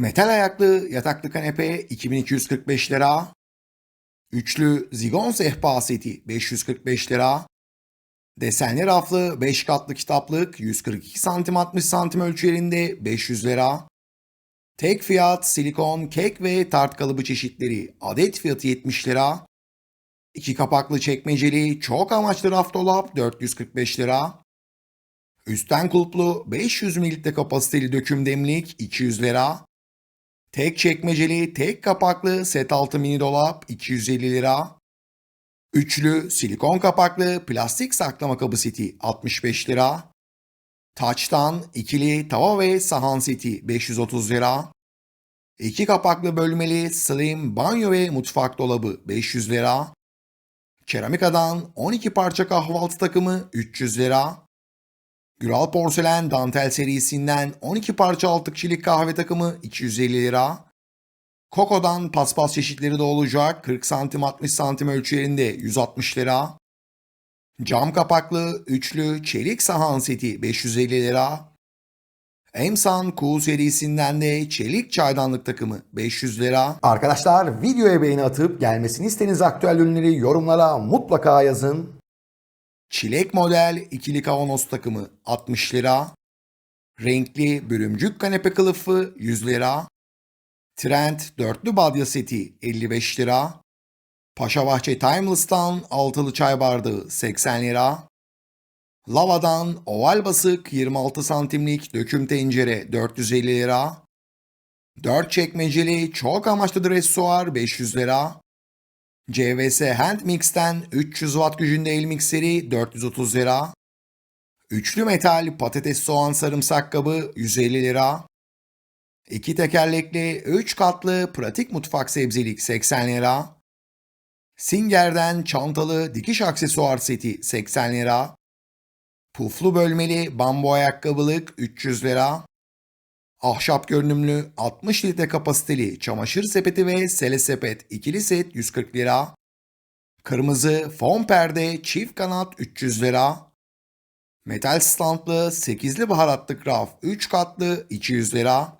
Metal ayaklı yataklı kanepe 2245 lira. Üçlü zigon sehpa seti 545 lira. Desenli raflı 5 katlı kitaplık 142 santim 60 santim ölçülerinde 500 lira. Tek fiyat silikon kek ve tart kalıbı çeşitleri adet fiyatı 70 lira. İki kapaklı çekmeceli çok amaçlı raf dolap 445 lira. Üstten kulplu 500 mililitre kapasiteli döküm demlik 200 lira. Tek çekmeceli tek kapaklı set altı mini dolap 250 lira. Üçlü silikon kapaklı plastik saklama kabı seti 65 lira. Taçtan ikili tava ve sahan seti 530 lira. İki kapaklı bölmeli slim banyo ve mutfak dolabı 500 lira. Keramikadan 12 parça kahvaltı takımı 300 lira. Güral Porselen Dantel serisinden 12 parça altı kişilik kahve takımı 250 lira. Koko'dan paspas çeşitleri de olacak 40 santim 60 santim ölçülerinde 160 lira. Cam kapaklı üçlü çelik sahan seti 550 lira. Emsan Cool serisinden de çelik çaydanlık takımı 500 lira. Arkadaşlar videoya beğeni atıp gelmesini istediğiniz aktüel ürünleri yorumlara mutlaka yazın. Çilek model ikili kavanoz takımı 60 lira. Renkli bürümcük kanepe kılıfı 100 lira. Trend dörtlü badya seti 55 lira. Paşabahçe Timeless'tan altılı çay bardağı 80 lira. Lava'dan oval basık 26 santimlik döküm tencere 450 lira. 4 çekmeceli çok amaçlı dresuar 500 lira. CVS Hand Mix'ten 300 watt gücünde el mikseri 430 lira. Üçlü metal patates soğan sarımsak kabı 150 lira. İki tekerlekli 3 katlı pratik mutfak sebzelik 80 lira. Singer'den çantalı dikiş aksesuar seti 80 lira. Puflu bölmeli bambu ayakkabılık 300 lira. Ahşap görünümlü 60 litre kapasiteli çamaşır sepeti ve sele sepet ikili set 140 lira. Kırmızı fon perde çift kanat 300 lira. Metal standlı 8'li baharatlık raf 3 katlı 200 lira.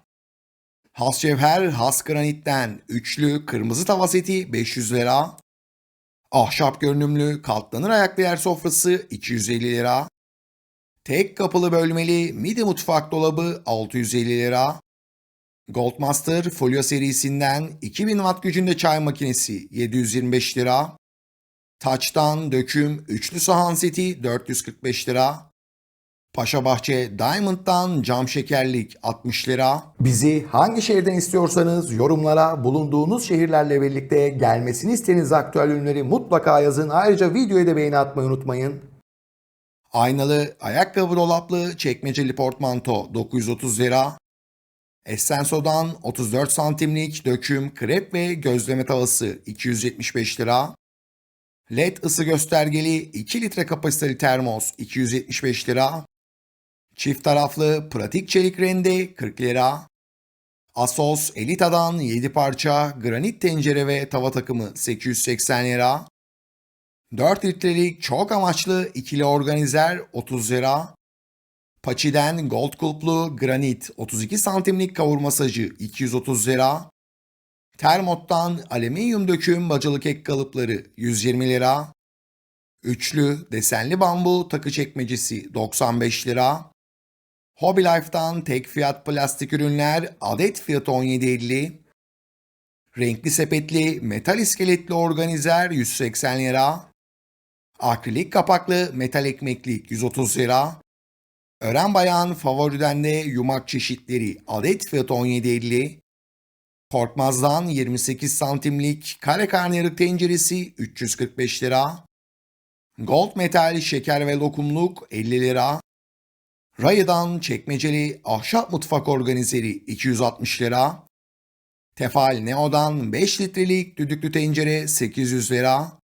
Has cevher has granitten üçlü kırmızı tava seti 500 lira. Ahşap görünümlü katlanır ayaklı yer sofrası 250 lira. Tek kapılı bölmeli midi mutfak dolabı 650 lira. Goldmaster Folio serisinden 2000 watt gücünde çay makinesi 725 lira. Taçtan döküm üçlü sahan seti 445 lira. Paşabahçe Diamond'dan cam şekerlik 60 lira. Bizi hangi şehirden istiyorsanız yorumlara bulunduğunuz şehirlerle birlikte gelmesini istediğiniz aktüel ürünleri mutlaka yazın. Ayrıca videoya da beğeni atmayı unutmayın. Aynalı, ayakkabı dolaplı, çekmeceli portmanto 930 lira. Essenso'dan 34 santimlik döküm, krep ve gözleme tavası 275 lira. LED ısı göstergeli 2 litre kapasiteli termos 275 lira. Çift taraflı pratik çelik rende 40 lira. Asos Elita'dan 7 parça granit tencere ve tava takımı 880 lira. 4 litrelik çok amaçlı ikili organizer 30 lira. Paçi'den gold kulplu granit 32 santimlik kavurma sacı 230 lira. Termot'tan alüminyum döküm bacalı kek kalıpları 120 lira. Üçlü desenli bambu takı çekmecesi 95 lira. Hobby Life'dan tek fiyat plastik ürünler adet fiyatı 17.50. Renkli sepetli metal iskeletli organizer 180 lira. Akrilik kapaklı metal ekmeklik 130 lira. Ören Bayan favoriden de yumak çeşitleri adet fiyatı 17.50. Korkmaz'dan 28 santimlik kare karnıyarık tenceresi 345 lira. Gold metal şeker ve lokumluk 50 lira. Rayı'dan çekmeceli ahşap mutfak organizeri 260 lira. Tefal Neo'dan 5 litrelik düdüklü tencere 800 lira.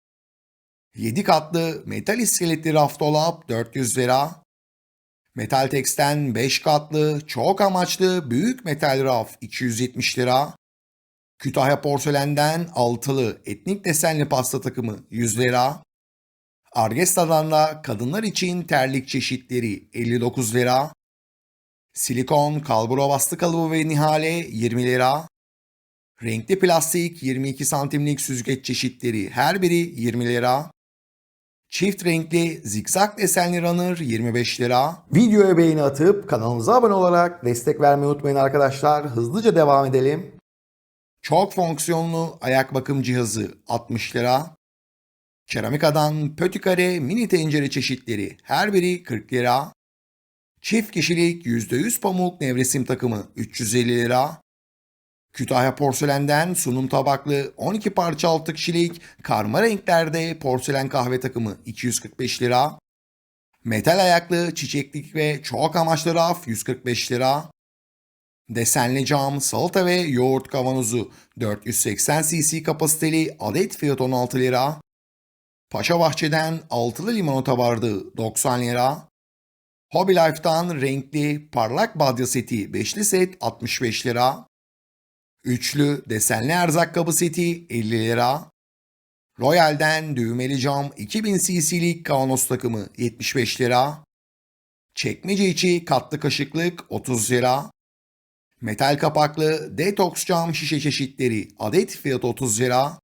7 katlı metal iskeletli raf dolap 400 lira. Metal Tex'ten 5 katlı çok amaçlı büyük metal raf 270 lira. Kütahya Porselen'den altılı etnik desenli pasta takımı 100 lira. Argesta'dan da kadınlar için terlik çeşitleri 59 lira. Silikon, kalburo bastı kalıbı ve nihale 20 lira. Renkli plastik 22 santimlik süzgeç çeşitleri her biri 20 lira. Çift renkli zikzak desenli runner 25 lira. Videoya beğeni atıp kanalımıza abone olarak destek vermeyi unutmayın arkadaşlar. Hızlıca devam edelim. Çok fonksiyonlu ayak bakım cihazı 60 lira. Keramikadan pötikare mini tencere çeşitleri her biri 40 lira. Çift kişilik %100 pamuk nevresim takımı 350 lira. Kütahya porselenden sunum tabaklı 12 parça 6 kişilik karma renklerde porselen kahve takımı 245 lira. Metal ayaklı çiçeklik ve çok amaçlı raf 145 lira. Desenli cam, salata ve yoğurt kavanozu 480 cc kapasiteli adet fiyat 16 lira. Paşa Bahçe'den altılı limonata bardağı 90 lira. Hobby Life'dan renkli parlak badya seti 5'li set 65 lira. Üçlü desenli erzak kabı seti 50 lira. Royal'den düğmeli cam 2000 cc'lik kavanoz takımı 75 lira. Çekmece içi katlı kaşıklık 30 lira. Metal kapaklı detoks cam şişe çeşitleri adet fiyat 30 lira.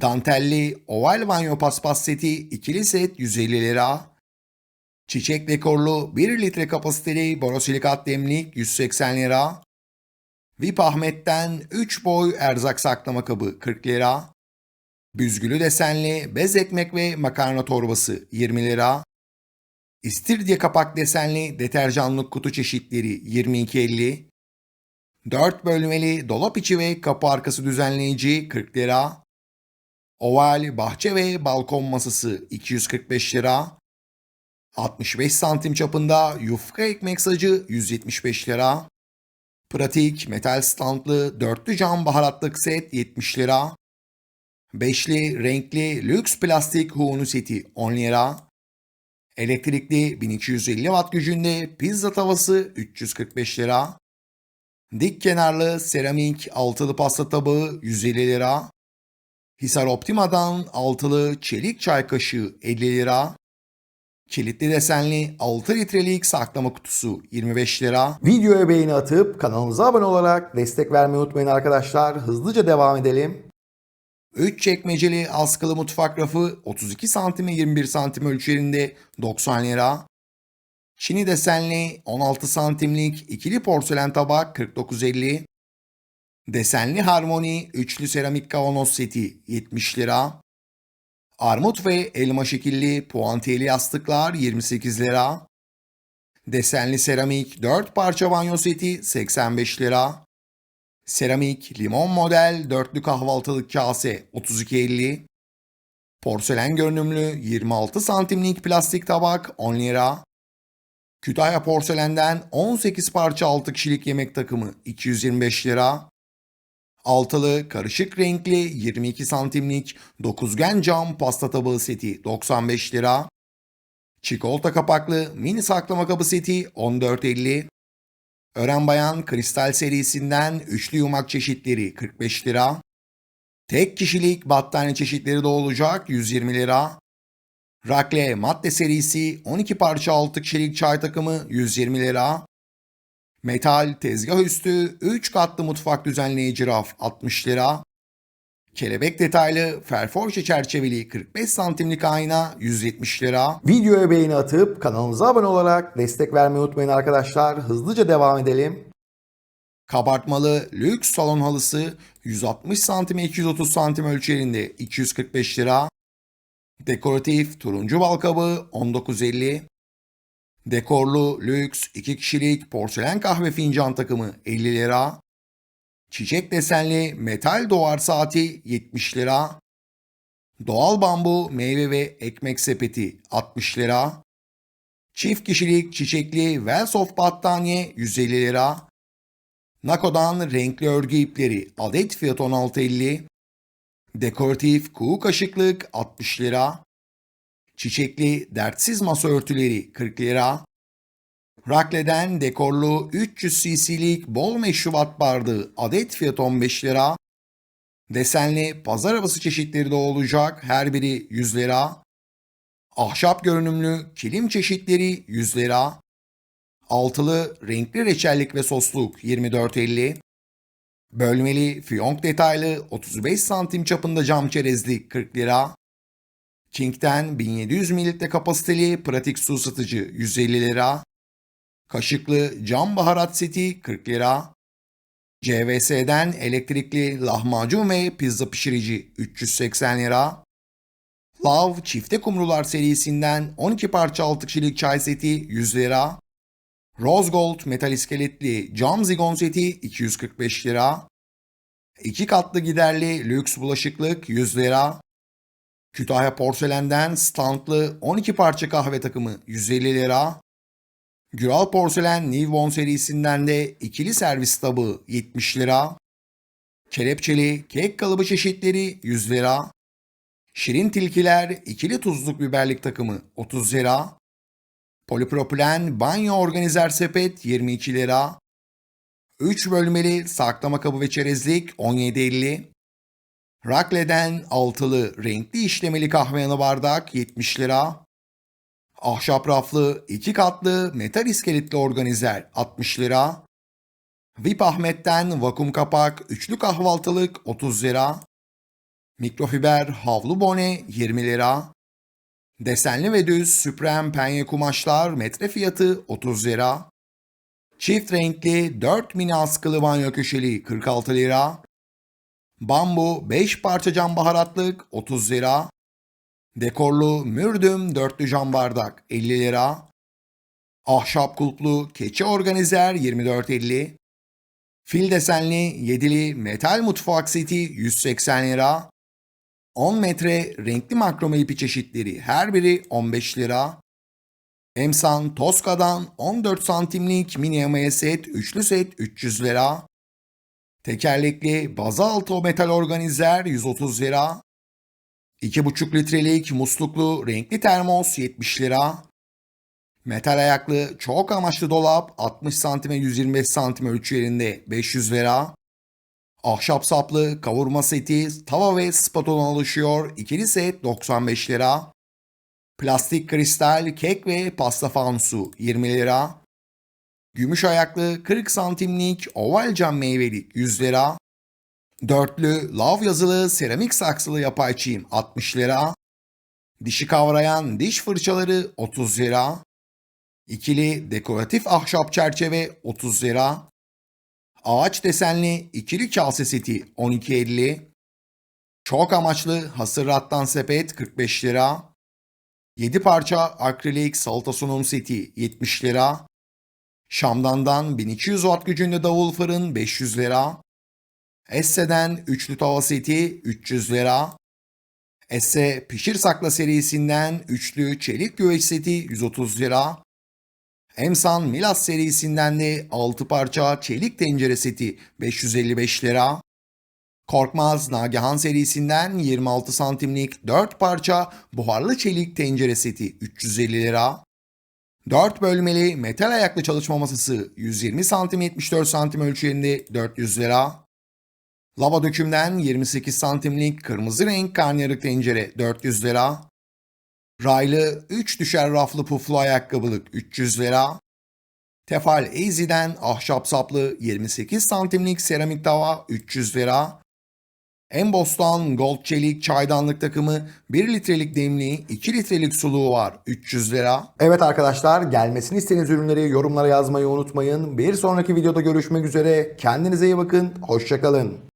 Dantelli oval banyo paspas seti ikili set 150 lira. Çiçek dekorlu 1 litre kapasiteli borosilikat demlik 180 lira. VIP Ahmet'ten 3 boy erzak saklama kabı 40 lira. Büzgülü desenli bez ekmek ve makarna torbası 20 lira. İstiridye kapak desenli deterjanlık kutu çeşitleri 22.50. 4 bölmeli dolap içi ve kapı arkası düzenleyici 40 lira. Oval bahçe ve balkon masası 245 lira. 65 santim çapında yufka ekmek sacı 175 lira. Pratik metal standlı dörtlü cam baharatlık set 70 lira. Beşli renkli lüks plastik huğunu seti 10 lira. Elektrikli 1250 watt gücünde pizza tavası 345 lira. Dik kenarlı seramik altılı pasta tabağı 150 lira. Hisar Optima'dan altılı çelik çay kaşığı 50 lira. Kilitli desenli 6 litrelik saklama kutusu 25 lira. Videoya beğeni atıp kanalımıza abone olarak destek vermeyi unutmayın arkadaşlar. Hızlıca devam edelim. 3 çekmeceli askılı mutfak rafı 32 santime 21 santim ölçülerinde 90 lira. Çini desenli 16 santimlik ikili porselen tabak 49.50. Desenli harmoni üçlü seramik kavanoz seti 70 lira. Armut ve elma şekilli puantiyeli yastıklar 28 lira. Desenli seramik 4 parça banyo seti 85 lira. Seramik limon model dörtlü kahvaltılık kase 32.50. Porselen görünümlü 26 santimlik plastik tabak 10 lira. Kütahya porselenden 18 parça 6 kişilik yemek takımı 225 lira. Altılı karışık renkli 22 santimlik dokuzgen cam pasta tabağı seti 95 lira. Çikolata kapaklı mini saklama kabı seti 14.50. Ören Bayan Kristal serisinden üçlü yumak çeşitleri 45 lira. Tek kişilik battaniye çeşitleri de olacak 120 lira. Rakle madde serisi 12 parça 6 kişilik çay takımı 120 lira. Metal tezgah üstü 3 katlı mutfak düzenleyici raf 60 lira. Kelebek detaylı ferforje çerçeveli 45 santimlik ayna 170 lira. Videoya beğeni atıp kanalımıza abone olarak destek vermeyi unutmayın arkadaşlar. Hızlıca devam edelim. Kabartmalı lüks salon halısı 160 santime 230 santim ölçülerinde 245 lira. Dekoratif turuncu balkabı 19.50. Dekorlu, lüks, 2 kişilik porselen kahve fincan takımı 50 lira. Çiçek desenli metal doğar saati 70 lira. Doğal bambu meyve ve ekmek sepeti 60 lira. Çift kişilik çiçekli Welsoft battaniye 150 lira. Nako'dan renkli örgü ipleri adet fiyat 16.50. Dekoratif kuğu kaşıklık 60 lira. Çiçekli dertsiz masa örtüleri 40 lira. Rakle'den dekorlu 300 cc'lik bol meşrubat bardağı adet fiyat 15 lira. Desenli pazar arabası çeşitleri de olacak her biri 100 lira. Ahşap görünümlü kilim çeşitleri 100 lira. altılı renkli reçellik ve sosluk 24.50. Bölmeli fiyonk detaylı 35 santim çapında cam çerezlik 40 lira. King'den 1700 mililitre kapasiteli pratik su ısıtıcı 150 lira. Kaşıklı cam baharat seti 40 lira. CVS'den elektrikli lahmacun ve pizza pişirici 380 lira. Lav çifte kumrular serisinden 12 parça 6 kişilik çay seti 100 lira. Rose Gold metal iskeletli cam zigon seti 245 lira. 2 katlı giderli lüks bulaşıklık 100 lira. Kütahya porselenden standlı 12 parça kahve takımı 150 lira. Güral Porselen Newborn serisinden de ikili servis tabağı 70 lira. Kelepçeli kek kalıbı çeşitleri 100 lira. Şirin tilkiler ikili tuzluk biberlik takımı 30 lira. Polipropilen banyo organizer sepet 22 lira. 3 bölmeli saklama kabı ve çerezlik 17.50. Rakle'den altılı renkli işlemeli kahve yanı bardak 70 lira. Ahşap raflı iki katlı metal iskeletli organizer 60 lira. VIP Ahmet'ten vakum kapak üçlü kahvaltılık 30 lira. Mikrofiber havlu bone 20 lira. Desenli ve düz süprem penye kumaşlar metre fiyatı 30 lira. Çift renkli 4 mini askılı banyo köşeli 46 lira. Bambu 5 parça cam baharatlık 30 lira. Dekorlu mürdüm dörtlü cam bardak 50 lira. Ahşap kulplu keçi organizer 24.50. Fil desenli yedili metal mutfak seti 180 lira. 10 metre renkli makrome ipi çeşitleri her biri 15 lira. Emsan Toska'dan 14 santimlik mini yamaya set üçlü set 300 lira. Tekerlekli bazalto metal organizer 130 lira. 2,5 litrelik musluklu renkli termos 70 lira. Metal ayaklı çok amaçlı dolap 60 santime 125 santim ölçülerinde 500 lira. Ahşap saplı kavurma seti, tava ve spatula oluşuyor. İkili set 95 lira. Plastik kristal kek ve pasta fanusu 20 lira. Gümüş ayaklı 40 santimlik oval cam meyvelik 100 lira. Dörtlü lav yazılı seramik saksılı yapay çiğim 60 lira. Dişi kavrayan diş fırçaları 30 lira. İkili dekoratif ahşap çerçeve 30 lira. Ağaç desenli ikili kase seti 12.50. Çok amaçlı hasır rattan sepet 45 lira. 7 parça akrilik salata sunum seti 70 lira. Şamdan'dan 1200 watt gücünde davul fırın 500 lira. Esse'den üçlü tava seti 300 lira. Esse pişir sakla serisinden üçlü çelik güveç seti 130 lira. Emsan Milas serisinden de 6 parça çelik tencere seti 555 lira. Korkmaz Nagihan serisinden 26 santimlik 4 parça buharlı çelik tencere seti 350 lira. 4 bölmeli metal ayaklı çalışma masası 120 santim 74 santim ölçülerinde 400 lira. Lava dökümden 28 santimlik kırmızı renk karnıyarık tencere 400 lira. Raylı 3 düşer raflı puflu ayakkabılık 300 lira. Tefal Easy'den ahşap saplı 28 santimlik seramik tava 300 lira. Embos'tan Gold Çelik çaydanlık takımı 1 litrelik demliği 2 litrelik suluğu var 300 lira. Evet arkadaşlar gelmesini istediğiniz ürünleri yorumlara yazmayı unutmayın. Bir sonraki videoda görüşmek üzere. Kendinize iyi bakın. Hoşçakalın.